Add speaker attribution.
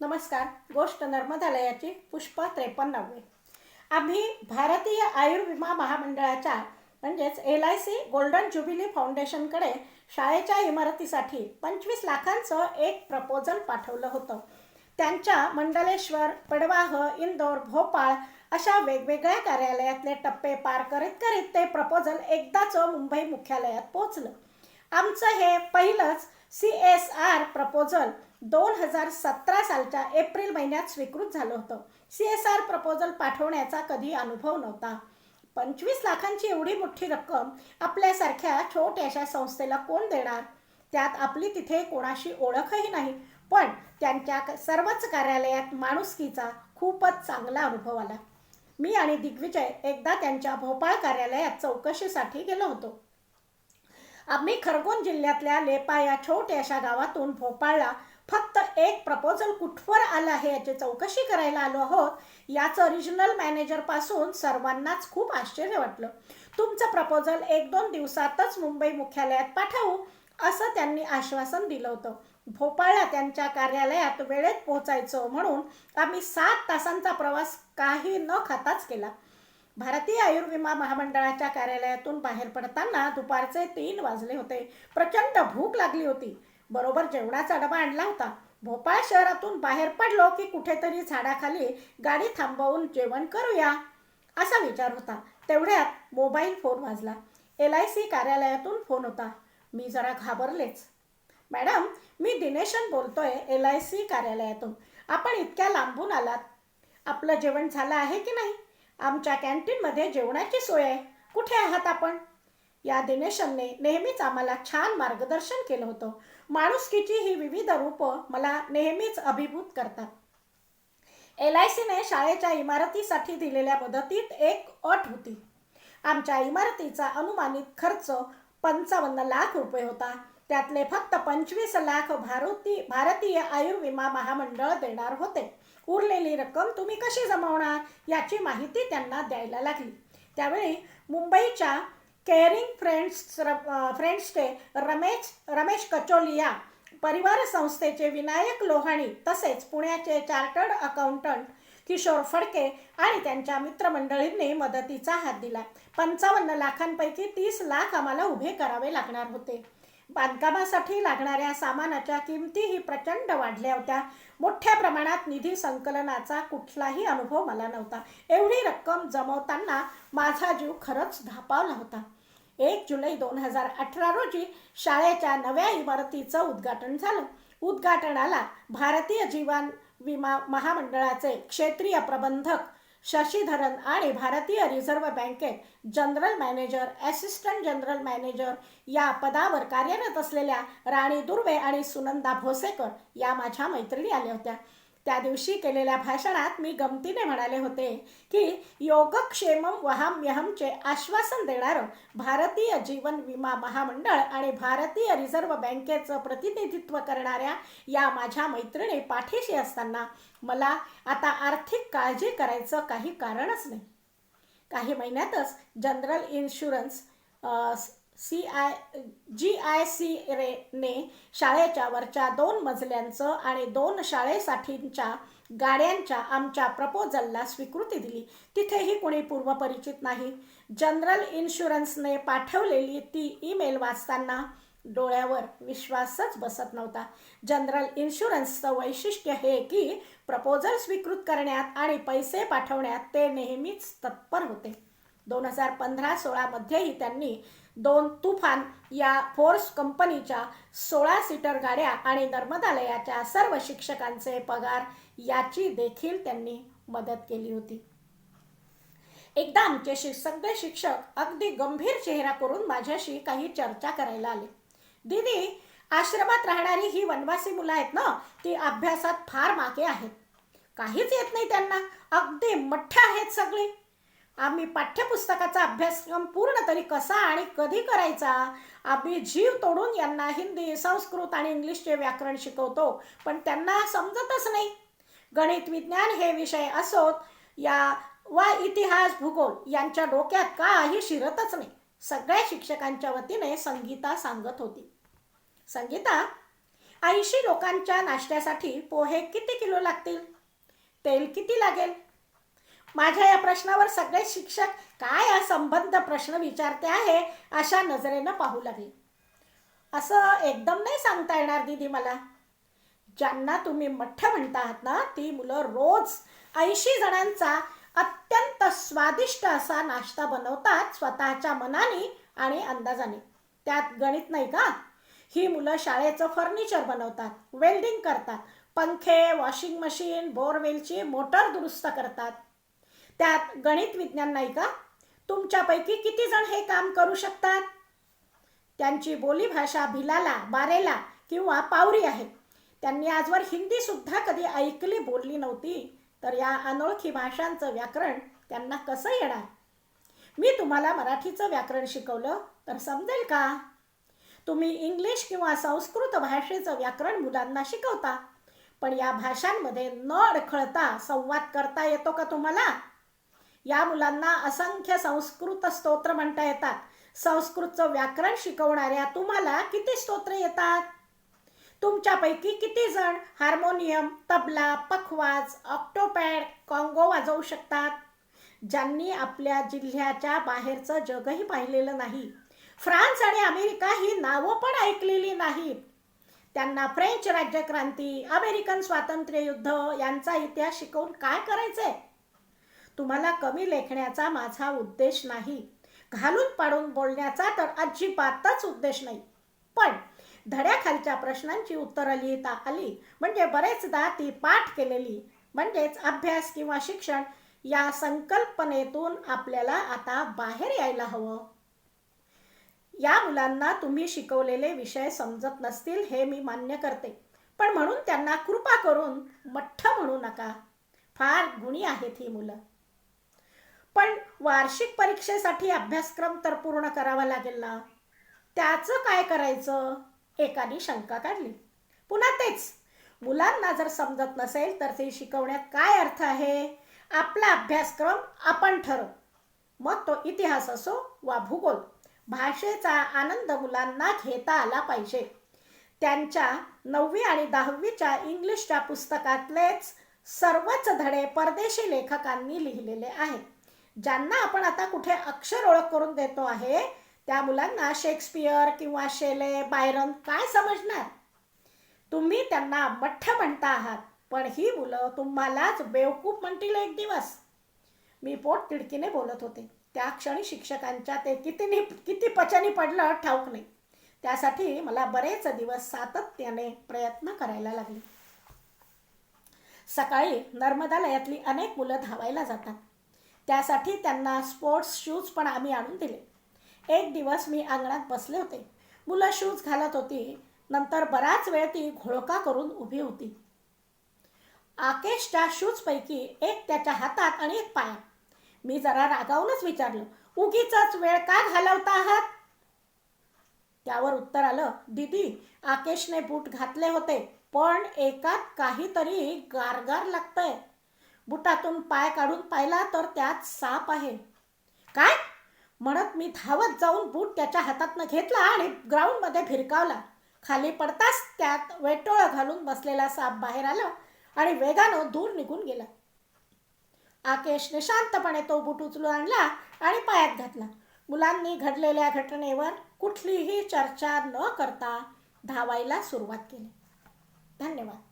Speaker 1: नमस्कार गोष्ट नर्मदालयाची पुष्प त्रेपन्नावे. आम्ही भारतीय आयुर्विमा महामंडळाच्या म्हणजेच L I C golden jubilee फाउंडेशनकडे शाळेच्या इमारतीसाठी पंचवीस लाखांचं एक प्रपोजल पाठवलं होतं. त्यांच्या मंडलेश्वर पडवाह इंदोर भोपाळ अशा वेगवेगळ्या कार्यालयातले टप्पे पार करीत करीत ते प्रपोजल एकदाच मुंबई मुख्यालयात पोचलं आमचं हे पहिलंच सी एस आर प्रपोजल दोन हजार सतरा सालच्या एप्रिल महिन्यात स्वीकृत झालं होतं. सी एस आर प्रपोजल पाठवण्याचा कधी अनुभव नव्हता. पंचवीस लाखांची एवढी मोठी रक्कम आपल्यासारख्या छोट्याशा संस्थेला कोण देणार? त्यात आपली तिथे कोणाशी ओळखही नाही. पण त्यांच्या सर्वच कार्यालयात माणुसकीचा खूपच चांगला अनुभव आला. मी आणि दिग्विजय एकदा त्यांच्या भोपाळ कार्यालयात चौकशीसाठी गेलो होतो. आम्ही खरगोन जिल्ह्यातल्या लेपा या छोट्याशा गावातून भोपाळला एक प्रपोजल कुठवर आलं आहे याची चौकशी करायला आलो आहोत याचं रिजनल मॅनेजरपासून सर्वांनाच खूप आश्चर्य वाटलं. तुमचं प्रपोजल एक दोन दिवसातच मुंबई मुख्यालयात पाठवू असं त्यांनी आश्वासन दिलं होतं. भोपाळला त्यांच्या कार्यालयात वेळेत पोहोचायचं म्हणून आम्ही सात तासांचा प्रवास काही न खाताच केला. भारतीय आयुर्विमा महामंडळाच्या कार्यालयातून बाहेर पडताना दुपारचे तीन वाजले होते. प्रचंड भूक लागली होती. बरोबर जेवणाचा डबा आणला होता. भोपाळ शहरातून बाहेर पडलो की कुठेतरी झाडाखाली गाडी थांबवून जेवण करूया असा विचार होता. तेवढ्यात मोबाईल फोन वाजला. एल आय सी कार्यालयातून फोन होता. मी जरा घाबरलेच. मॅडम मी दिनेशन बोलतोय एल आय सी कार्यालयातून. आपण इतक्या लांबून आलात. आपलं जेवण झालं आहे की नाही? आमच्या कॅन्टीनमध्ये जेवणाची सोय आहे. कुठे आहात आपण? या दिनेशनने नेहमीच आम्हाला छान मार्गदर्शन केलं होतं. माणुसकीची ही विविध रूपं मला नेहमीच अभिभूत करतात. एल आय सीने शाळेच्या इमारतीसाठी दिलेल्या मदतीत एक अट होती. आमच्या इमारतीचा अनुमानित खर्च पंचावन्न लाख रुपये होता. त्यातले फक्त पंचवीस लाख भारती भारतीय आयुर्विमा महामंडळ देणार होते. उरलेली रक्कम तुम्ही कशी जमवणार याची माहिती त्यांना द्यायला लागली. त्यावेळी मुंबईच्या केअरिंग फ्रेंड्स फ्रेंड्सचे रमेश रमेश कचोलिया परिवार संस्थेचे विनायक लोहाणी तसेच पुण्याचे चार्टर्ड अकाउंटंट किशोर फडके आणि त्यांच्या मित्रमंडळींनी मदतीचा हात दिला. पंचावन्न लाखांपैकी तीस लाख आम्हाला उभे करावे लागणार होते. बांधकामासाठी लागणाऱ्या सामानाच्या किमतीही प्रचंड वाढल्या होत्या. मोठ्या प्रमाणात निधी संकलनाचा कुठलाही अनुभव मला नव्हता. एवढी रक्कम जमवताना माझा जीव खरंच धापावला होता. एक जुलै दोन हजार अठरा रोजी शाळेच्या नव्या इमारतीचं उद्घाटन झालं. उद्घाटनाला भारतीय जीवन विमा महामंडळाचे क्षेत्रीय प्रबंधक शशीधरन आणि भारतीय रिझर्व्ह बँकेत general manager assistant general manager या पदावर कार्यरत असलेल्या राणी दुर्वे आणि सुनंदा भोसेकर या माझ्या मैत्रिणी आल्या होत्या. त्या दिवशी केलेल्या भाषणात मी गमतीने म्हणाले होते की योगक्षेमम वहाम्यहमचे आश्वासन देणारं भारतीय जीवन विमा महामंडळ आणि भारतीय रिझर्व्ह बँकेचं प्रतिनिधित्व करणाऱ्या या माझ्या मैत्रिणी पाठीशी असताना मला आता आर्थिक काळजी करायचं काही कारणच नाही. काही महिन्यातच general insurance C I G I C re ने शाळेच्या वरच्या दोन मजल्यांचं आणि दोन शाळेसाठीच्या गाड्यांच्या आमच्या प्रपोजलला स्वीकृती दिली. तिथेही कोणी पूर्वपरिचित नाही. जनरल इन्शुरन्सने पाठवलेली ती ईमेल वाचताना डोळ्यावर विश्वासच बसत नव्हता. जनरल इन्शुरन्सचं वैशिष्ट्य हे की प्रपोजल स्वीकृत करण्यात आणि पैसे पाठवण्यात ते नेहमीच तत्पर होते. दोन हजार पंधरा सोळामध्येही त्यांनी दोन तुफान या फोर्स कंपनीच्या सोळा सीटर गाड्या आणि नर्मदालयाच्या सर्व शिक्षकांचे पगार याची देखील त्यांनी मदत केली होती. एकदा आमचे सगळे शिक्षक अगदी गंभीर चेहरा करून माझ्याशी काही चर्चा करायला आले. दीदी आश्रमात राहणारी ही वनवासी मुलं आहेत ना ती अभ्यासात फार मागे आहेत. काहीच येत नाही त्यांना. अगदी मठ्ठ आहेत सगळे. आम्ही पाठ्यपुस्तकाचा अभ्यासक्रम पूर्ण तरी कसा आणि कधी करायचा? आम्ही जीव तोडून यांना हिंदी संस्कृत आणि इंग्लिशचे व्याकरण शिकवतो पण त्यांना समजतच नाही. गणित विज्ञान हे विषय असोत या वा इतिहास भूगोल यांच्या डोक्यात काही शिरतच नाही. सगळ्या शिक्षकांच्या वतीने संगीता सांगत होती. संगीता ऐंशी लोकांच्या नाश्त्यासाठी पोहे किती किलो लागतील? तेल किती लागेल? माझ्या या प्रश्नावर सगळे शिक्षक काय संबंध प्रश्न विचारते आहे अशा नजरेनं पाहू लागले. असं एकदम नाही सांगता येणार दीदी मला. ज्यांना तुम्ही मठ्ठ म्हणता आहात ना ती मुलं रोज ऐंशी जणांचा अत्यंत स्वादिष्ट असा नाश्ता बनवतात स्वतःच्या मनाने आणि अंदाजाने. त्यात गणित नाही का? ही मुलं शाळेचं फर्निचर बनवतात वेल्डिंग करतात पंखे वॉशिंग मशीन बोरवेलची मोटर दुरुस्त करतात. त्यात गणित विज्ञान नाही का? तुमच्यापैकी किती जण हे काम करू शकतात? त्यांची बोलीभाषा भिलाला बारेला किंवा पावरी आहे. त्यांनी आजवर हिंदी सुद्धा कधी ऐकली बोलली नव्हती. तर या अनोळखी भाषांचं व्याकरण त्यांना कसं येणार? मी तुम्हाला मराठीचं व्याकरण शिकवलं तर समजेल का? तुम्ही इंग्लिश किंवा संस्कृत भाषेचं व्याकरण मुलांना शिकवता पण या भाषांमध्ये न अडखळता संवाद करता येतो का तुम्हाला? या मुलांना असंख्य संस्कृत स्तोत्र म्हणता येतात. संस्कृतचं व्याकरण शिकवणाऱ्या तुम्हाला किती स्तोत्र येतात? तुमच्यापैकी किती जण हार्मोनियम तबला पखवाज ऑक्टोपॅड कॉंगो वाजवू शकतात? ज्यांनी आपल्या जिल्ह्याच्या बाहेरचं जगही पाहिलेलं नाही. फ्रान्स आणि अमेरिका ही नावं पण ऐकलेली नाहीत. त्यांना फ्रेंच राज्यक्रांती अमेरिकन स्वातंत्र्य युद्ध यांचा इतिहास शिकवून काय करायचंय? तुम्हाला कमी लेखण्याचा माझा उद्देश नाही. घालून पाडून बोलण्याचा तर अजिबातच उद्देश नाही. पण धड्याखालच्या प्रश्नांची उत्तरं लिहिता आली. म्हणजे बरेचदा ती पाठ केलेली म्हणजेच अभ्यास किंवा शिक्षण या संकल्पनेतून आपल्याला आता बाहेर यायला हवं. या मुलांना तुम्ही शिकवलेले विषय समजत नसतील हे मी मान्य करते. पण म्हणून त्यांना कृपा करून मठ्ठ म्हणू नका. फार गुणी आहेत ही मुलं. पण वार्षिक परीक्षेसाठी अभ्यासक्रम तर पूर्ण करावा लागेल ना? त्याचं काय करायचं? एकाने शंका काढली. पुन्हा तेच. मुलांना जर समजत नसेल तर ते शिकवण्यात काय अर्थ आहे? आपला अभ्यासक्रम आपण ठरव. मग तो इतिहास असो वा भूगोल भाषेचा आनंद मुलांना घेता आला पाहिजे. त्यांच्या नववी आणि दहावीच्या इंग्लिशच्या पुस्तकातलेच सर्वच धडे परदेशी लेखकांनी लिहिलेले आहेत. ज्यांना आपण आता कुठे अक्षर ओळख करून देतो आहे त्या मुलांना शेक्सपियर किंवा शेले बायरन काय समजणार? तुम्ही त्यांना मठ्ठ म्हणता आहात पण ही मुलं तुम्हालाच बेवकूफ म्हणतील एक दिवस. मी पोट तिडकीने बोलत होते. त्या क्षणी शिक्षकांच्या ते कितीनी किती पचनी पडलं ठाऊक नाही. त्यासाठी मला बरेच दिवस सातत्याने प्रयत्न करायला लागले. सकाळी नर्मदालयातली अनेक मुलं धावायला जातात. त्यासाठी त्यांना स्पोर्ट्स शूज पण आम्ही आणून दिले. एक दिवस मी अंगणात बसले होते. मुलं शूज घालत होती. नंतर बराच वेळ ती घोळका करून उभी होती. आकेशच्या शूजपैकी एक त्याच्या हातात आणि एक पायात मी जरा रागावूनच विचारलं उगीच वेळ का घालवता आहात? त्यावर उत्तर आलं दीदी आकेशने बूट घातले होते पण एकात काहीतरी गारगार लागतंय. बुटातून पाय काढून पाहिला तर त्यात साप आहे. काय? म्हणत मी धावत जाऊन बूट त्याच्या हातातनं घेतला आणि ग्राउंडमध्ये फिरकावला खाली पडताच त्यात वेटोळं घालून बसलेला साप बाहेर आला आणि वेगानं दूर निघून गेला. आकेश निशांतपणे तो बूट उचलून आणला आणि पायात घातला. मुलांनी घडलेल्या घटनेवर कुठलीही चर्चा न करता धावायला सुरुवात केली. धन्यवाद.